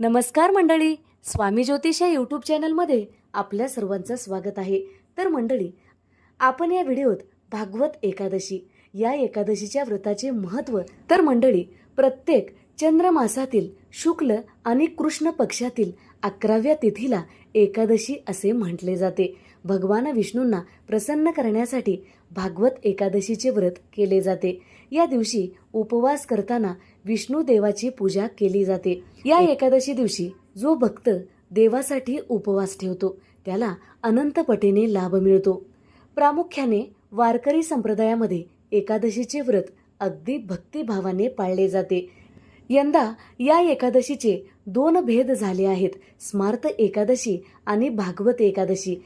नमस्कार मंडळी स्वामी ज्योतिष या यूट्यूब चॅनलमध्ये आपल्या सर्वांचं स्वागत आहे. तर मंडळी आपण या व्हिडिओत भागवत एकादशी या एकादशीच्या व्रताचे महत्त्व तर मंडळी प्रत्येक चंद्रमासातील शुक्ल आणि कृष्ण पक्षातील अकराव्या तिथीला एकादशी असे म्हटले जाते. भगवान विष्णूंना प्रसन्न करण्यासाठी भागवत एकादशीचे व्रत केले जाते. या दिवशी उपवास करताना विष्णू देवाची पूजा केली जाते. या एकादशी दिवशी जो भक्त देवासाठी उपवास ठेवतो त्याला अनंत पटीने लाभ मिळतो. प्रामुख्याने वारकरी संप्रदायामध्ये एकादशीचे व्रत अगदी भक्तिभावाने पाळले जाते. यंदा या एकादशीचे दोन भेद झाले आहेत स्मार्त एकादशी आणि भागवत एकादशी.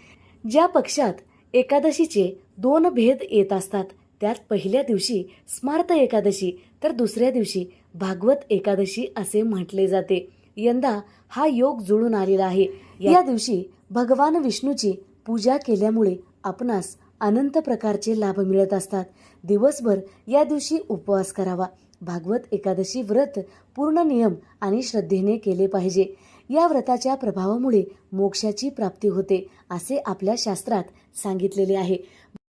ज्या पक्षात एकादशीचे दोन भेद येत असतात त्यात पहिल्या दिवशी स्मार्त एकादशी तर दुसऱ्या दिवशी भागवत एकादशी असे म्हटले जाते. यंदा हा योग जुळून आलेला आहे. या दिवशी भगवान विष्णूची पूजा केल्यामुळे आपणास अनंत प्रकारचे लाभ मिळत असतात. दिवसभर या दिवशी उपवास करावा. भागवत एकादशी व्रत पूर्ण नियम आणि श्रद्धेने केले पाहिजे. या व्रताच्या प्रभावामुळे मोक्षाची प्राप्ती होते असे आपल्या शास्त्रात सांगितलेले आहे.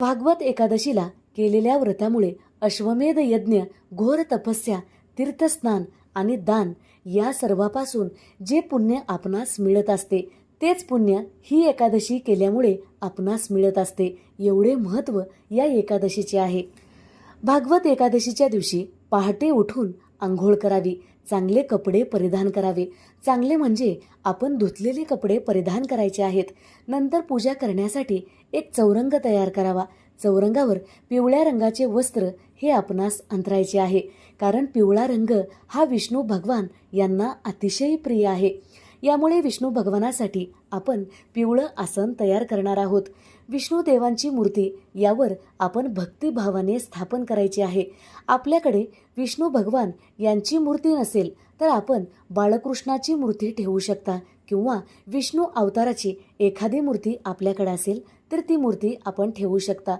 भागवत एकादशीला केलेल्या व्रतामुळे अश्वमेध यज्ञ घोर तपस्या तीर्थस्नान आणि दान या सर्वापासून जे पुण्य आपणास मिळत असते तेच पुण्य ही एकादशी केल्यामुळे आपणास मिळत असते एवढे महत्त्व या एकादशीचे आहे. भागवत एकादशीच्या दिवशी पहाटे उठून आंघोळ करावी चांगले कपडे परिधान करावे. चांगले म्हणजे आपण धुतलेले कपडे परिधान करायचे आहेत. नंतर पूजा करण्यासाठी एक चौरंग तयार करावा. चौरंगावर पिवळ्या रंगाचे वस्त्र हे आपणास अंतरायचे आहे. कारण पिवळा रंग हा विष्णू भगवान यांना अतिशय प्रिय आहे. यामुळे विष्णू भगवानासाठी आपण पिवळं आसन तयार करणार आहोत. विष्णुदेवांची मूर्ती यावर आपण भक्तिभावाने स्थापन करायची आहे. आपल्याकडे विष्णू भगवान यांची मूर्ती नसेल तर आपण बाळकृष्णाची मूर्ती ठेवू शकता किंवा विष्णू अवताराची एखादी मूर्ती आपल्याकडे असेल तर ती मूर्ती आपण ठेवू शकता.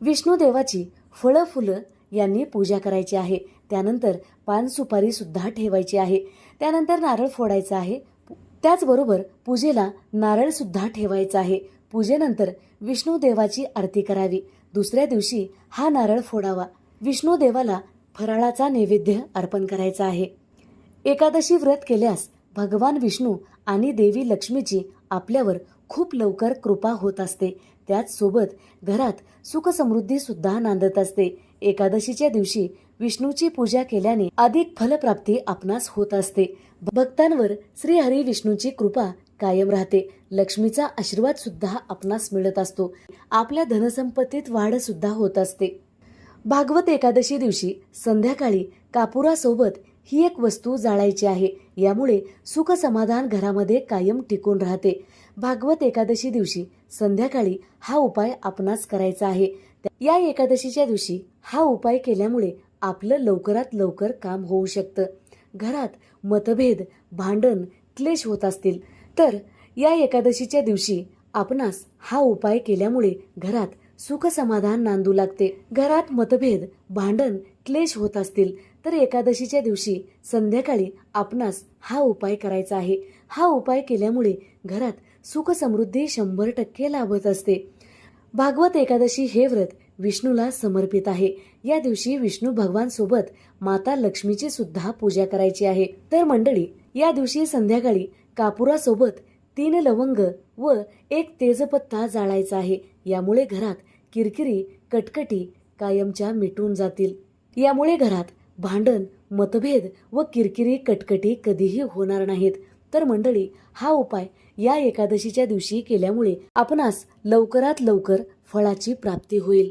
विष्णुदेवाची फळं फुलं यांनी पूजा करायची आहे. त्यानंतर पान ठेवायची आहे. त्यानंतर नारळ फोडायचा आहे. त्याचबरोबर पूजेला नारळसुद्धा ठेवायचा आहे. पूजेनंतर विष्णू देवाची आरती करावी. दुसऱ्या दिवशी हा नारळ फोडावा. विष्णू देवाला फराळाचा नैवेद्य अर्पण करायचा आहे. एकादशी व्रत केल्यास भगवान विष्णू आणि देवी लक्ष्मीची आपल्यावर खूप लवकर कृपा होत असते. त्याचसोबत घरात सुखसमृद्धीसुद्धा नांदत असते. एकादशीच्या दिवशी विष्णूची पूजा केल्याने अधिक फलप्राप्ती आपणास होत असते. भक्तांवर श्री हरी विष्णूची कृपा कायम राहते. लक्ष्मीचा आशीर्वाद सुद्धा आपणास मिळत असतो. आपल्या धनसंपत्तीत वाढ सुद्धा होत असते. भागवत एकादशी दिवशी संध्याकाळी कापुरासोबत ही एक वस्तू जाळायची आहे. यामुळे सुख समाधान घरामध्ये कायम टिकून राहते. भागवत एकादशी दिवशी संध्याकाळी हा उपाय आपणास करायचा आहे. या एकादशीच्या दिवशी हा उपाय केल्यामुळे आपलं लवकरात लवकर काम होऊ शकतं. घरात मतभेद भांडण क्लेश होत असतील. तर या एकादशीच्या दिवशी आपणास हा उपाय केल्यामुळे घरात सुख समाधान नांदू लागते. घरात मतभेद भांडण क्लेश होत असतील तर एकादशीच्या दिवशी संध्याकाळी आपणास हा उपाय करायचा आहे. हा उपाय केल्यामुळे घरात सुख समृद्धी शंभर टक्के लाभत असते. भागवत एकादशी हे व्रत विष्णूला समर्पित आहे. या दिवशी विष्णू भगवान सोबत माता लक्ष्मीची सुद्धा पूजा करायची आहे. तर मंडळी या दिवशी संध्याकाळी कापुरासोबत तीन लवंग व एक तेजपत्ता जाळायचा आहे. यामुळे घरात किरकिरी कटकटी कायमच्या मिटून जातील. यामुळे घरात भांडण मतभेद व किरकिरी कटकटी कधीही होणार नाहीत. तर मंडळी हा उपाय या एकादशीच्या दिवशी केल्यामुळे आपणास लवकरात लवकर फळाची प्राप्ती होईल.